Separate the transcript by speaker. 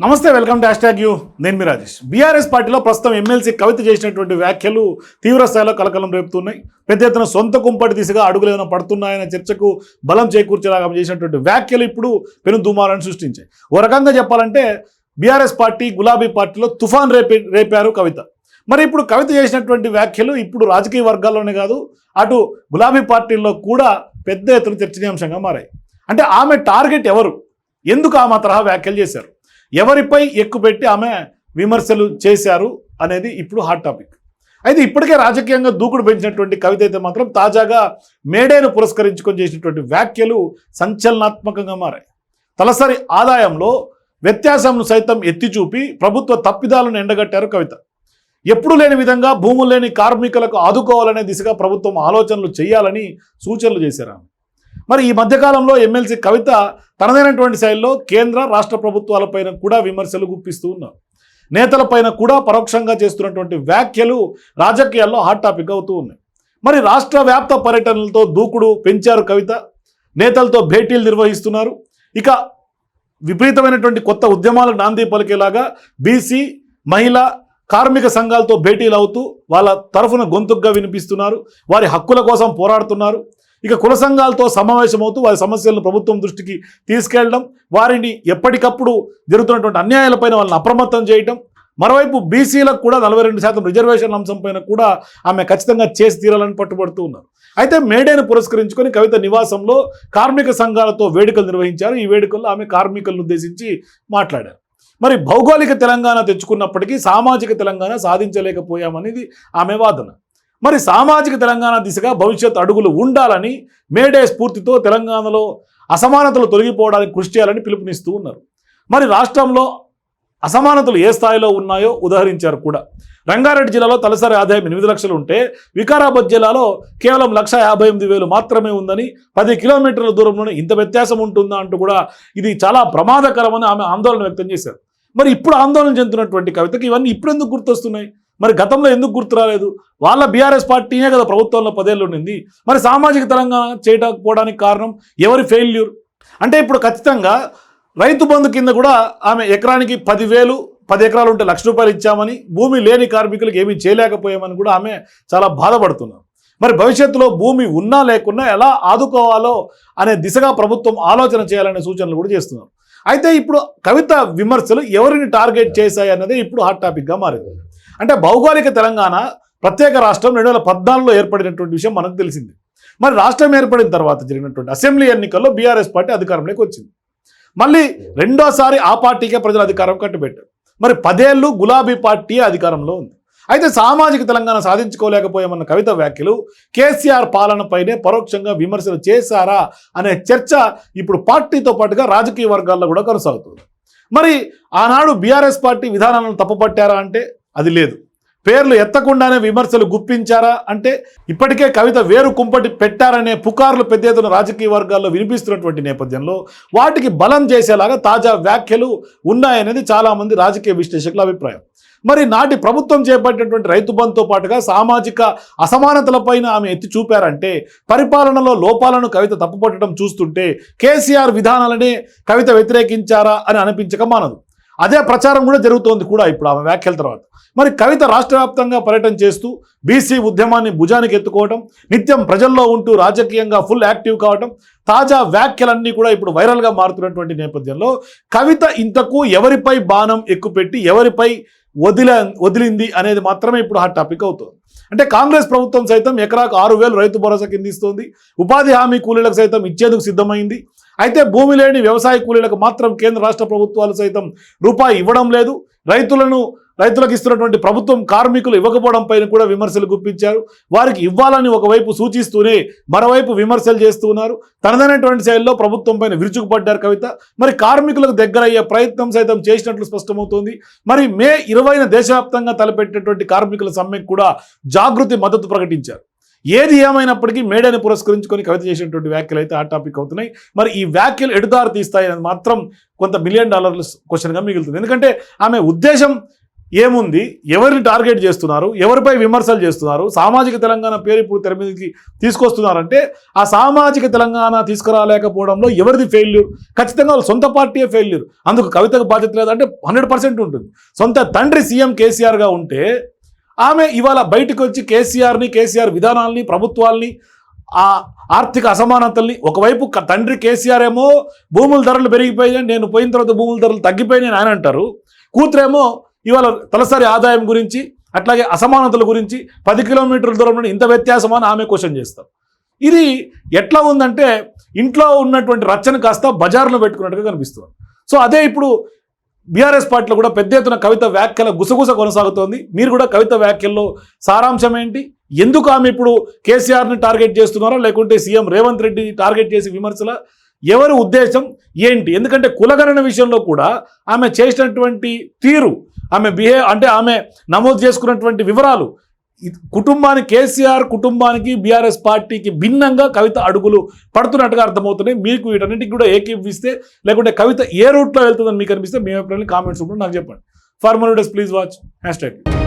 Speaker 1: నమస్తే welcome dash tag you. నేను మీ Rajesh. BRS పార్టీలో ప్రస్తుతం ఎమ్మెల్సీ కవిత చేసినటువంటి వ్యాఖ్యలు తీవ్రస్థాయిలో కలకలం రేపుతున్నాయి. పెద్ద ఎత్తున సొంత కుంపటి దిశగా అడుగులు ఏమైనా పడుతున్నాయనే చర్చకు బలం చేకూర్చేలాగా ఆమె చేసినటువంటి వ్యాఖ్యలు ఇప్పుడు పెను దుమారాన్ని సృష్టించాయి. ఓ రకంగా చెప్పాలంటే బీఆర్ఎస్ పార్టీ గులాబీ పార్టీలో తుఫాన్ రేపి రేపారు కవిత. మరి ఇప్పుడు కవిత చేసినటువంటి వ్యాఖ్యలు ఇప్పుడు రాజకీయ వర్గాల్లోనే కాదు అటు గులాబీ పార్టీల్లో కూడా పెద్ద ఎత్తున చర్చనీయాంశంగా మారాయి. అంటే ఆమె టార్గెట్ ఎవరు? ఎందుకు ఆమె ఆ తరహా వ్యాఖ్యలు చేశారు? ఎవరిపై ఎక్కుపెట్టి ఆమె విమర్శలు చేశారు అనేది ఇప్పుడు హాట్ టాపిక్ అయితే ఇప్పటికే రాజకీయంగా దూకుడు పెంచినటువంటి కవిత అయితే మాత్రం తాజాగా మేడేను పురస్కరించుకొని చేసినటువంటి వ్యాఖ్యలు సంచలనాత్మకంగా మారాయి. తలసరి ఆదాయంలో వ్యత్యాసంను సైతం ఎత్తి చూపి ప్రభుత్వ తప్పిదాలను ఎండగట్టారు కవిత. ఎప్పుడు లేని విధంగా భూములు లేని కార్మికులకు ఆదుకోవాలనే దిశగా ప్రభుత్వం ఆలోచనలు చేయాలని సూచనలు చేశారు ఆమె. మరి ఈ మధ్యకాలంలో ఎమ్మెల్సీ కవిత తనదైనటువంటి శైలిలో కేంద్ర రాష్ట్ర ప్రభుత్వాలపైన కూడా విమర్శలు గుప్పిస్తూ ఉన్నారు. నేతలపైన కూడా పరోక్షంగా చేస్తున్నటువంటి వ్యాఖ్యలు రాజకీయాల్లో హాట్ టాపిక్ అవుతూ ఉన్నాయి. మరి రాష్ట్ర వ్యాప్త పర్యటనలతో దూకుడు పెంచారు కవిత. నేతలతో భేటీలు నిర్వహిస్తున్నారు. ఇక విపరీతమైనటువంటి కొత్త ఉద్యమాలకు నాంది పలికేలాగా బీసీ మహిళ కార్మిక సంఘాలతో భేటీలు అవుతూ వాళ్ళ తరఫున గొంతుగ్గా వినిపిస్తున్నారు. వారి హక్కుల కోసం పోరాడుతున్నారు. ఇక కుల సంఘాలతో సమావేశమవుతూ వారి సమస్యలను ప్రభుత్వం దృష్టికి తీసుకెళ్ళడం వారిని ఎప్పటికప్పుడు జరుగుతున్నటువంటి అన్యాయాలపైన వాళ్ళని అప్రమత్తం చేయడం మరోవైపు బీసీలకు కూడా నలభై రెండు శాతం రిజర్వేషన్ అంశంపైన కూడా ఆమె ఖచ్చితంగా చేసి తీరాలని పట్టుబడుతూ ఉన్నారు. అయితే మేడేను పురస్కరించుకొని కవిత నివాసంలో కార్మిక సంఘాలతో వేడుకలు నిర్వహించారు. ఈ వేడుకల్లో ఆమె కార్మికులను ఉద్దేశించి మాట్లాడారు. మరి భౌగోళిక తెలంగాణ తెచ్చుకున్నప్పటికీ సామాజిక తెలంగాణ సాధించలేకపోయామనేది ఆమె వాదన. మరి సామాజిక తెలంగాణ దిశగా భవిష్యత్ అడుగులు ఉండాలని మేడే స్ఫూర్తితో తెలంగాణలో అసమానతలు తొలగిపోవడానికి కృషి చేయాలని పిలుపునిస్తూ ఉన్నారు. మరి రాష్ట్రంలో అసమానతలు ఏ స్థాయిలో ఉన్నాయో ఉదాహరించారు కూడా. రంగారెడ్డి జిల్లాలో తలసరి ఆదాయం ఎనిమిది లక్షలు ఉంటే వికారాబాద్ జిల్లాలో కేవలం లక్ష యాభై ఎనిమిది వేలు మాత్రమే ఉందని పది కిలోమీటర్ల దూరంలోనే ఇంత వ్యత్యాసం ఉంటుందా అంటూ కూడా ఇది చాలా ప్రమాదకరమని ఆమె ఆందోళన వ్యక్తం చేశారు. మరి ఇప్పుడు ఆందోళన చెందుతున్నటువంటి కవితకి ఇవన్నీ ఇప్పుడు ఎందుకు గుర్తొస్తున్నాయి? మరి గతంలో ఎందుకు గుర్తు రాలేదు? వాళ్ళ బీఆర్ఎస్ పార్టీనే కదా ప్రభుత్వంలో పదేళ్ళు ఉండింది. మరి సామాజిక తెలంగాణ చేయకపోవడానికి కారణం ఎవరి ఫెయిల్యూర్ అంటే ఇప్పుడు ఖచ్చితంగా రైతు బంధు కింద కూడా ఆమె ఎకరానికి పదివేలు పది ఎకరాలు ఉంటే లక్ష రూపాయలు ఇచ్చామని భూమి లేని కార్మికులకు ఏమీ చేయలేకపోయామని కూడా ఆమె చాలా బాధపడుతున్నారు. మరి భవిష్యత్తులో భూమి ఉన్నా లేకున్నా ఎలా ఆదుకోవాలో అనే దిశగా ప్రభుత్వం ఆలోచన చేయాలనే సూచనలు కూడా చేస్తున్నారు. అయితే ఇప్పుడు కవిత విమర్శలు ఎవరిని టార్గెట్ చేశాయి అన్నదే ఇప్పుడు హాట్ టాపిక్గా మారింది. అంటే భౌగోళిక తెలంగాణ ప్రత్యేక రాష్ట్రం రెండు వేల పద్నాలుగులో ఏర్పడినటువంటి విషయం మనకు తెలిసింది. మరి రాష్ట్రం ఏర్పడిన తర్వాత జరిగినటువంటి అసెంబ్లీ ఎన్నికల్లో బీఆర్ఎస్ పార్టీ అధికారంలోకి వచ్చింది. మళ్ళీ రెండోసారి ఆ పార్టీకే ప్రజలు అధికారం కట్టుబెట్టారు. మరి పదేళ్ళు గులాబీ పార్టీ అధికారంలో ఉంది. అయితే సామాజిక తెలంగాణ సాధించుకోలేకపోయామన్న కవిత వ్యాఖ్యలు కేసీఆర్ పాలనపైనే పరోక్షంగా విమర్శలు చేశారా అనే చర్చ ఇప్పుడు పార్టీతో పాటుగా రాజకీయ వర్గాల్లో కూడా కొనసాగుతుంది. మరి ఆనాడు బీఆర్ఎస్ పార్టీ విధానాలను తప్పుపట్టారా అంటే అది లేదు. పేర్లు ఎత్తకుండానే విమర్శలు గుప్పించారా అంటే ఇప్పటికే కవిత వేరు కుంపటి పెట్టారనే పుకార్లు పెద్ద ఎత్తున రాజకీయ వర్గాల్లో వినిపిస్తున్నటువంటి నేపథ్యంలో వాటికి బలం చేసేలాగా తాజా వ్యాఖ్యలు ఉన్నాయనేది చాలామంది రాజకీయ విశ్లేషకుల అభిప్రాయం. మరి నాటి ప్రభుత్వం చేపట్టినటువంటి రైతు బంధుతో పాటుగా సామాజిక అసమానతలపైన ఆమె ఎత్తి చూపారంటే పరిపాలనలో లోపాలను కవిత తప్పుపట్టడం చూస్తుంటే కేసీఆర్ విధానాలనే కవిత వ్యతిరేకించారా అని అనిపించక మానదు. అదే ప్రచారం కూడా జరుగుతోంది కూడా ఇప్పుడు ఆమె వ్యాఖ్యల తర్వాత. మరి కవిత రాష్ట్ర వ్యాప్తంగా పర్యటన చేస్తూ బీసీ ఉద్యమాన్ని భుజానికి ఎత్తుకోవడం నిత్యం ప్రజల్లో ఉంటూ రాజకీయంగా ఫుల్ యాక్టివ్ కావడం తాజా వ్యాఖ్యలన్నీ కూడా ఇప్పుడు వైరల్గా మారుతున్నటువంటి నేపథ్యంలో కవిత ఇంతకు ఎవరిపై బాణం ఎక్కుపెట్టి ఎవరిపై వదిల వదిలింది అనేది మాత్రమే ఇప్పుడు హాట్ టాపిక్ అవుతుంది. అంటే కాంగ్రెస్ ప్రభుత్వం సైతం ఎకరాకు ఆరు వేలు రైతు భరోసా కింద ఇస్తోంది ఉపాధి హామీ కూలీలకు సైతం ఇచ్చేందుకు సిద్ధమైంది అయితే భూమి లేని వ్యవసాయ కూలీలకు మాత్రం కేంద్ర రాష్ట్ర ప్రభుత్వాలు సైతం రూపాయి ఇవ్వడం లేదు. రైతులను రైతులకు ఇస్తున్నటువంటి ప్రభుత్వం కార్మికులు ఇవ్వకపోవడం పైన కూడా విమర్శలు గుప్పించారు. వారికి ఇవ్వాలని ఒకవైపు సూచిస్తూనే మరోవైపు విమర్శలు చేస్తున్నారు. తనదైనటువంటి శైలిలో ప్రభుత్వం పైన విరుచుకుపడ్డారు కవిత. మరి కార్మికులకు దగ్గరయ్యే ప్రయత్నం సైతం చేసినట్లు స్పష్టమవుతోంది. మరి మే ఇరవైన దేశవ్యాప్తంగా తలపెట్టినటువంటి కార్మికుల సమ్మెకు కూడా జాగృతి మద్దతు ప్రకటించారు. ఏది ఏమైనప్పటికీ మేడని పురస్కరించుకొని కవిత చేసినటువంటి వ్యాఖ్యలు అయితే ఆ టాపిక్ అవుతున్నాయి. మరి ఈ వ్యాఖ్యలు ఎడుదారు తీస్తాయి అని మాత్రం కొంత మిలియన్ డాలర్ల క్వశ్చన్గా మిగులుతుంది. ఎందుకంటే ఆమె ఉద్దేశం ఏముంది? ఎవరిని టార్గెట్ చేస్తున్నారు? ఎవరిపై విమర్శలు చేస్తున్నారు? సామాజిక తెలంగాణ పేరు ఇప్పుడు తెర మీదకి తీసుకొస్తున్నారంటే ఆ సామాజిక తెలంగాణ తీసుకురాలేకపోవడంలో ఎవరిది ఫెయిల్యూర్ ఖచ్చితంగా వాళ్ళ సొంత పార్టీయే ఫెయిల్యూర్ అందుకు కవితకు బాధ్యత లేదంటే హండ్రెడ్ పర్సెంట్ ఉంటుంది. సొంత తండ్రి సీఎం కేసీఆర్గా ఉంటే ఆమె ఇవాళ బయటకు వచ్చి కేసీఆర్ని కేసీఆర్ విధానాల్ని ప్రభుత్వాల్ని ఆ ఆర్థిక అసమానతల్ని ఒకవైపు తండ్రి కేసీఆర్ ఏమో భూముల ధరలు పెరిగిపోయాయి నేను పోయిన తర్వాత భూముల ధరలు తగ్గిపోయాయి ఆయన అంటారు. కూతురేమో ఇవాళ తలసరి ఆదాయం గురించి అట్లాగే అసమానతల గురించి పది కిలోమీటర్ల దూరంలో ఇంత వ్యత్యాసమని అని ఆమె క్వశ్చన్ చేస్తారు ఇది ఎట్లా ఉందంటే ఇంట్లో ఉన్నటువంటి రచ్చన కాస్త బజార్లో పెట్టుకున్నట్టుగా కనిపిస్తుంది. సో అదే ఇప్పుడు బీఆర్ఎస్ పార్టీలో కూడా పెద్ద ఎత్తున కవిత వ్యాఖ్యల గుసగుస కొనసాగుతోంది. మీరు కూడా కవిత వ్యాఖ్యల్లో సారాంశం ఏంటి? ఎందుకు ఆమె ఇప్పుడు కేసీఆర్ని టార్గెట్ చేస్తున్నారో? లేకుంటే సీఎం రేవంత్ రెడ్డి టార్గెట్ చేసి విమర్శల? ఎవరి ఉద్దేశం ఏంటి? ఎందుకంటే కులగణన విషయంలో కూడా ఆమె చేసినటువంటి తీరు ఆమె బిహేవ్ అంటే ఆమె నమోదు చేసుకున్నటువంటి వివరాలు కుటుంబానికి కేసీఆర్ కుటుంబానికి బీఆర్ఎస్ పార్టీకి భిన్నంగా కవిత అడుగులు పడుతున్నట్టుగా అర్థమవుతున్నాయి. మీకు వీటన్నిటికి కూడా ఏకీపిస్తే లేకుంటే కవిత ఏ రూట్లో వెళ్తుందని మీకు అనిపిస్తే మీ అభిప్రాయాన్ని కామెంట్స్ ఉంటుంది నాకు చెప్పండి. Formal days please watch. Hashtag.